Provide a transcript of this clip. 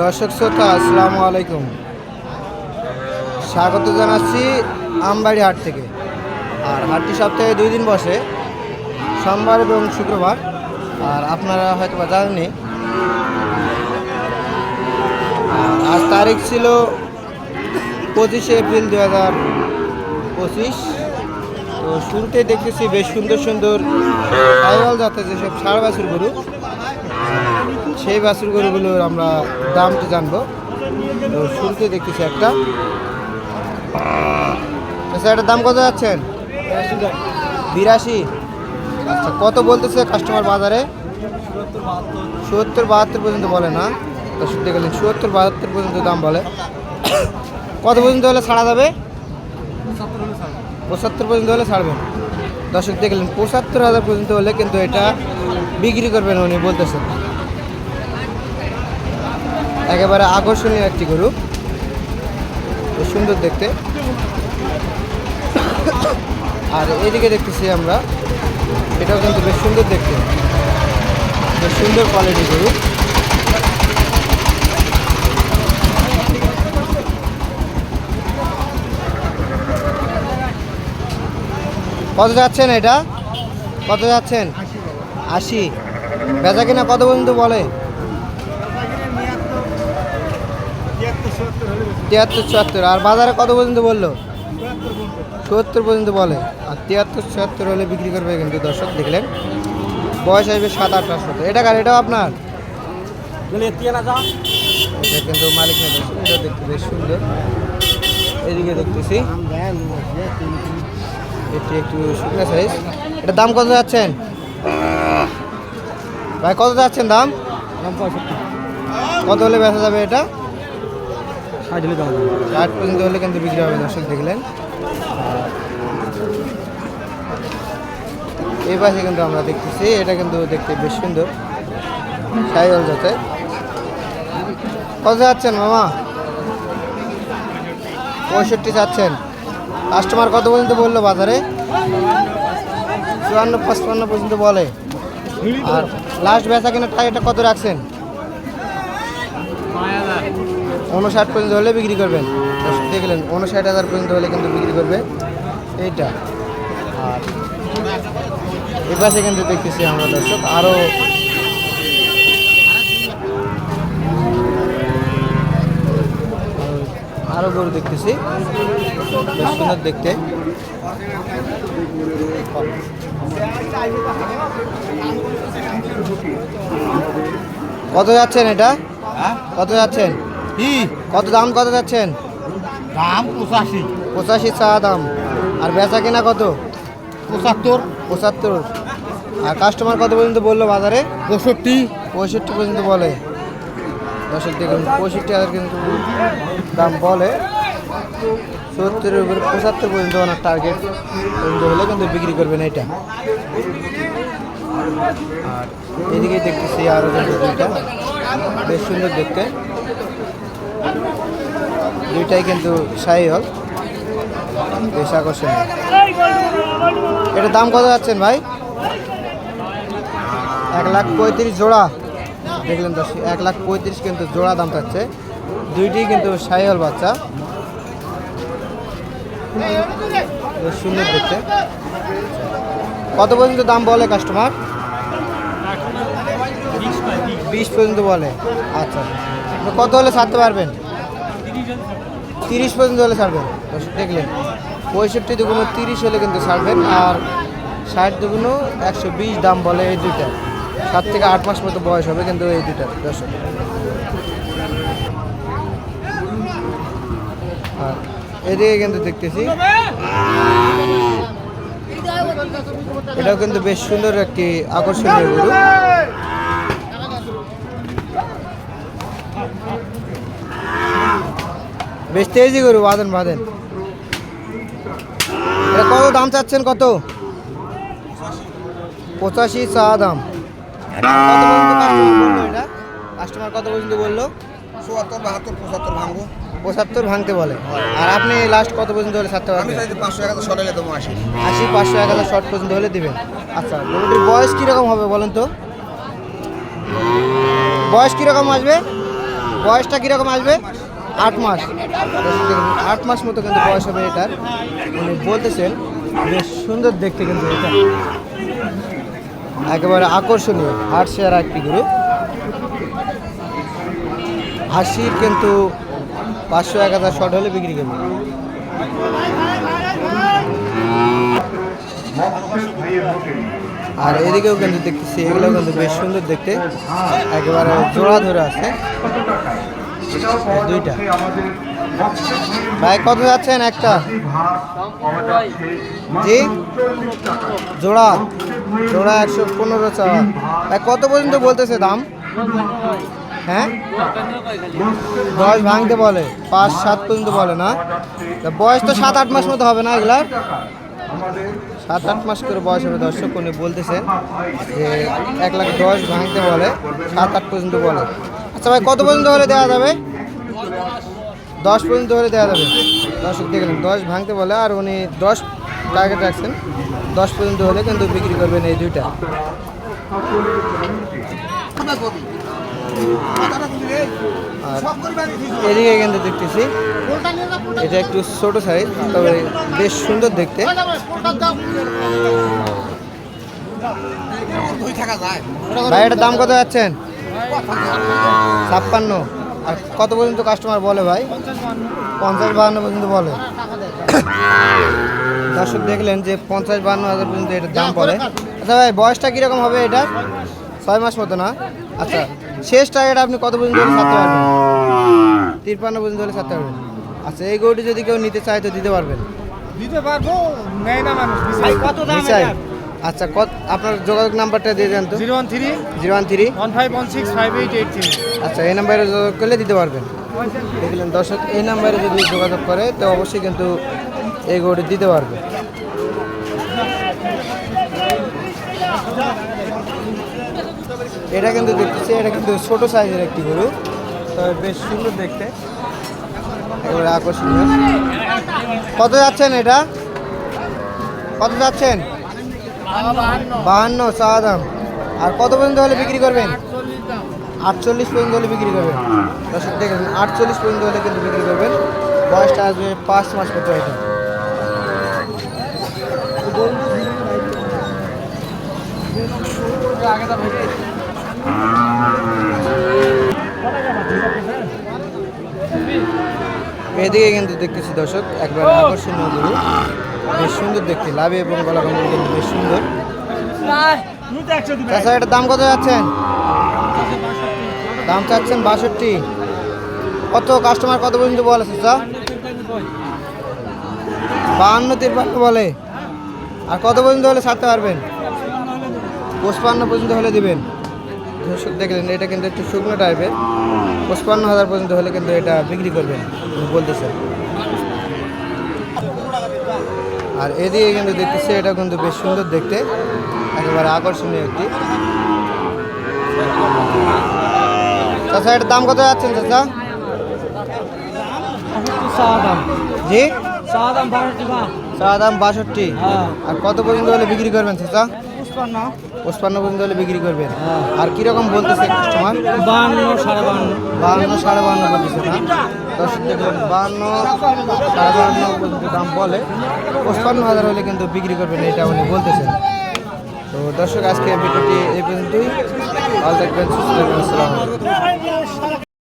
দর্শক শ্রোতা, আসসালামু আলাইকুম। স্বাগত জানাচ্ছি আমবাড়ি হাট থেকে। আর হাটটি সপ্তাহে দুই দিন বসে, সোমবার এবং শুক্রবার। আর আপনারা হয়তো বা জানেনই আর আজ তারিখ ছিল পঁচিশে এপ্রিল দু হাজার পঁচিশ। তো শুরুতে দেখতেছি বেশ সুন্দর সুন্দর জাতের যেসব ষাড় বাছুর গরু সেই বাছুর গরুগুলোর আমরা দামটা জানব। তো শুরুতে দেখতেছি একটা। আচ্ছা এটার দাম কত যাচ্ছেন? বিরাশি। আচ্ছা কত বলতেছে কাস্টমার বাজারে? সত্তর বাহাত্তর পর্যন্ত বলে না। শুনতে গেলেন সত্তর বাহাত্তর পর্যন্ত দাম বলে। কত পর্যন্ত হলে ছাড়া যাবে? পঁচাত্তর পর্যন্ত হলে ছাড়বেন দর্শক দেখলেন, পঁচাত্তর হাজার পর্যন্ত হলে কিন্তু এটা বিক্রি করবেন উনি বলতেছেন। একেবারে আকর্ষণীয় একটি গরু। সুন্দর দেখতে। আর এদিকে দেখতেছি আমরা, এটাও কিন্তু বেশ সুন্দর দেখতে। বেশ সুন্দর কোয়ালিটি গরু। কত যাচ্ছেন এটা? কত যাচ্ছেন? আশি। বেচা কিনা কত পর্যন্ত বলে? তিয়াত্তর চুয়াত্তর। আর বাজারে কত পর্যন্ত বলল? সত্তর পর্যন্ত বলে। আর তিয়াত্তর চুয়াত্তর হলে বিক্রি করবে কিন্তু দর্শক দেখলেন? বয়স আসবে সাত আট মাস মতো এটা কার? এটাও আপনার? এটা কিন্তু মালিক না এটা দেখতে বেশ সুন্দর। এদিকে দেখতেছি। এটি একটু শুকনো সাইজ এটা দাম কত যাচ্ছেন? ভাই কত যাচ্ছেন দাম? কত হলে বেচা যাবে এটা? ষাট পর্যন্ত হলে কিন্তু বিক্রি হবে, দর্শক দেখলেন। এই পাশে কিন্তু আমরা দেখতেছি, এটা কিন্তু দেখতে বেশ সুন্দর। সাইকেল যাতে কত যাচ্ছেন মামা? পঁয়ষট্টি যাচ্ছেন কাস্টমার কত পর্যন্ত বলল বাজারে? চুয়ান্ন, পঁচপান্ন পর্যন্ত বলে। আর লাস্ট বেচা কিনা টাকাটা কত রাখছেন? উনষাট পর্যন্ত হলে বিক্রি করবেন দেখলেন উনষাট হাজার পর্যন্ত হলে কিন্তু বিক্রি করবে। এইটা। আর এ পাশে কিন্তু দেখতেছি আমরা দর্শক আরও আরও গরু দেখতেছি। বেশ সুন্দর দেখতে। কত যাচ্ছেন এটা? কত যাচ্ছেন? কত দাম কত যাচ্ছেন? দাম পঁচাশি। পঁচাশি চা দাম। আর বেচা কেনা কত? পঁচাত্তর। পঁচাত্তর। আর কাস্টমার কত পর্যন্ত বলল বাজারে? পঁয়ষট্টি। পঁয়ষট্টি পর্যন্ত বলে। দেখুন পঁয়ষট্টি হাজার কিন্তু দাম বলে। সত্তরের উপরে পঁচাত্তর পর্যন্ত ওনার টার্গেট পর্যন্ত হলে কিন্তু বিক্রি করবেন এটা। আর এদিকে দেখতেছি আরও কিন্তু দুইটা। বেশ সুন্দর দেখতে। দুইটাই কিন্তু সাই হল বেশ আকর্ষণীয়। এটার দাম কত যাচ্ছেন ভাই? এক লাখ পঁয়ত্রিশ জোড়া। দেখলেন দশ এক লাখ পঁয়ত্রিশ কিন্তু জোড়া দাম পাচ্ছে দুইটি কিন্তু সাইহল বাচ্চা। সুন্দর দেখতে। কত পর্যন্ত দাম বলে কাস্টমার বিশ পর্যন্ত বলে। আচ্ছা। কত হলে ছাড়তে পারবেন? তিরিশ পর্যন্ত হলে ছাড়বেন। দেখলেন, পঁয়ষট্টি দুগুলো তিরিশ হলে কিন্তু ছাড়বেন, আর ষাট দুগুলো একশো বিশ দাম বলে এই দুইটা। সাত থেকে আট মাস মতো বয়স হবে কিন্তু এই দুইটার দর্শক। আর এদিকে কিন্তু দেখতেছি, এটাও কিন্তু বেশ সুন্দর একটি আকর্ষণীয় গরু। বেশ তেজি গরু বাঁধেন বাঁধেন। এটা কত দাম চাচ্ছেন কত? পঁচাশি চা দাম। কাস্টমার কত পর্যন্ত বলল? চুয়াত্তর বাহাত্তর পঁচাত্তর ভাঙবো। পঁচাত্তর ভাঙতে বলে। আর আপনি লাস্ট কত পর্যন্ত হলে ছাড়তে আমি পারবেন পাঁচশো টাকা সরাইলে দেবো আসি আশি পাঁচশো এক হাজার শর্ট পর্যন্ত হলে দেবেন। আচ্ছা গরুটির বয়স কীরকম হবে বলেন তো? বয়স কীরকম আসবে? বয়সটা কীরকম আসবে? আট মাস। আট মাস মতো কিন্তু বয়স হবে এটার। উনি বলতেছেন, বেশ সুন্দর দেখতে কিন্তু এটা। একেবারে আকর্ষণীয়, হাট শেয়ার একটি গরু। আশির কিন্তু পাঁচশো, এক হাজার শট হলে বিক্রি করবে। আর এদিকেও কিন্তু দেখতেছি, এগুলো কিন্তু বেশ সুন্দর দেখতে। একেবারে জোড়া ধরে আছে। দুইটা। ভাই কত যাচ্ছেন একটা? জি? জোড়া। জোড়া একশো পনেরো চাওয়া ভাই কত পর্যন্ত বলতেছে দাম? হ্যাঁ? দশ ভাঙতে বলে। পাঁচ সাত পর্যন্ত বলে না। বয়স তো সাত আট মাস মতো হবে না এগুলার? সাত আট মাস করে বয়স হবে দর্শক উনি বলতেছেন যে এক লাখ দশ ভাঙতে বলে সাত আট পর্যন্ত বলে। আচ্ছা ভাই কত পর্যন্ত হলে দেওয়া যাবে? দশ পর্যন্ত হলে দেওয়া যাবে। দর্শক দেখলেন দশ ভাঙতে বলে আর উনি দশ টার্গেট রাখছেন। দশ পর্যন্ত হলে কিন্তু বিক্রি করবেন এই দুইটা। আর এদিকে কিন্তু দেখতেছি, এটা একটু ছোট সাইজ তবে বেশ সুন্দর দেখতে। ভাই, এটার দাম কত যাচ্ছেন? ছাপ্পান্ন। আর কত পর্যন্ত কাস্টমার বলে ভাই? পঞ্চাশ বাহান্ন পর্যন্ত বলে। দর্শক দেখলেন যে পঞ্চাশ বাহান্ন হাজার পর্যন্ত এটার দাম পড়ে আচ্ছা ভাই বয়সটা কীরকম হবে এটা? ছয় মাস মতো না? আচ্ছা শেষ টার্গেট আপনি কত পর্যন্ত হলে ছাড়তে পারবেন? তিরপান্ন পর্যন্ত হলে ছাড়তে পারবেন। আচ্ছা এই গরুটি যদি কেউ নিতে চায় তো দিতে পারবেন। দিতে পারব নেয় না মানুষ কত নিশ্চয় আচ্ছা কত আপনার যোগাযোগ নাম্বারটা দিয়ে দেন তো। Zero one three zero one three one five one six five eight eight three আচ্ছা এই নাম্বারে যোগাযোগ করলে দিতে পারবেন। দেখলেন দর্শক এই নাম্বারে যদি যোগাযোগ করে তো অবশ্যই কিন্তু এই গরুটি দিতে পারবে। এটা কিন্তু দেখতেছি এটা কিন্তু ছোট সাইজের একটি গরু। তবে বেশ সুন্দর দেখতে। একেবারে আকর্ষণীয়। কত যাচ্ছেন এটা? কত যাচ্ছেন? বাহান্ন, চাওয়া দাম। আর কত পর্যন্ত হলে বিক্রি করবেন? আটচল্লিশ পর্যন্ত হলে বিক্রি করবেন। দর্শক, দেখেন, আটচল্লিশ পর্যন্ত হলে কিন্তু বিক্রি করবেন। বয়সটা আসবে পাঁচ মাস মতো হয়তো এদিকে কিন্তু দেখতেছি দর্শক, একবার আকর্ষণীয় গরু। বেশ সুন্দর দেখতে। লাভে এবং গলা ভঙ্গি কিন্তু বেশ সুন্দর। আচ্ছা এটার দাম কত যাচ্ছেন? দাম চাচ্ছেন বাষট্টি। কত কাস্টমার কত পর্যন্ত বলে চাচা? বাহান্ন, তিপ্পান্ন বলে। আর কত পর্যন্ত হলে ছাড়তে পারবেন? পঁচপান্ন পর্যন্ত হলে দিবেন। দেখলেন এটা কিন্তু একটু শুকনো টাইপের পঁচপান্ন হাজার পর্যন্ত হলে কিন্তু এটা বিক্রি করবেন বলতেছেন আর এদিকে কিন্তু দেখতেছি এটা কিন্তু বেশ সুন্দর দেখতে। একেবারে আকর্ষণীয় একটি। চাচা এটার দাম কত যাচ্ছেন চাচা? জি? চা দাম বাষট্টি আর কত পর্যন্ত হলে বিক্রি করবেন চাচা? পঁচপান্ন পর্যন্ত হলে বিক্রি করবেন। আর কীরকম বলতেছে কাস্টমার বাহান্ন সাড়ে বাহান্ন। বাহান্ন সাড়ে বাহান্ন বলতেছে না? দর্শক দেখলেন বাহান্ন সাড়ে বাহান্ন পর্যন্ত দাম বলে। পঁচপান্ন হাজার হলে কিন্তু বিক্রি করবেন এটা উনি বলতেছেন। তো দর্শক আজকে ভিডিওটি এই পর্যন্তই। ভালো থাকবেন সুস্থ থাকবেন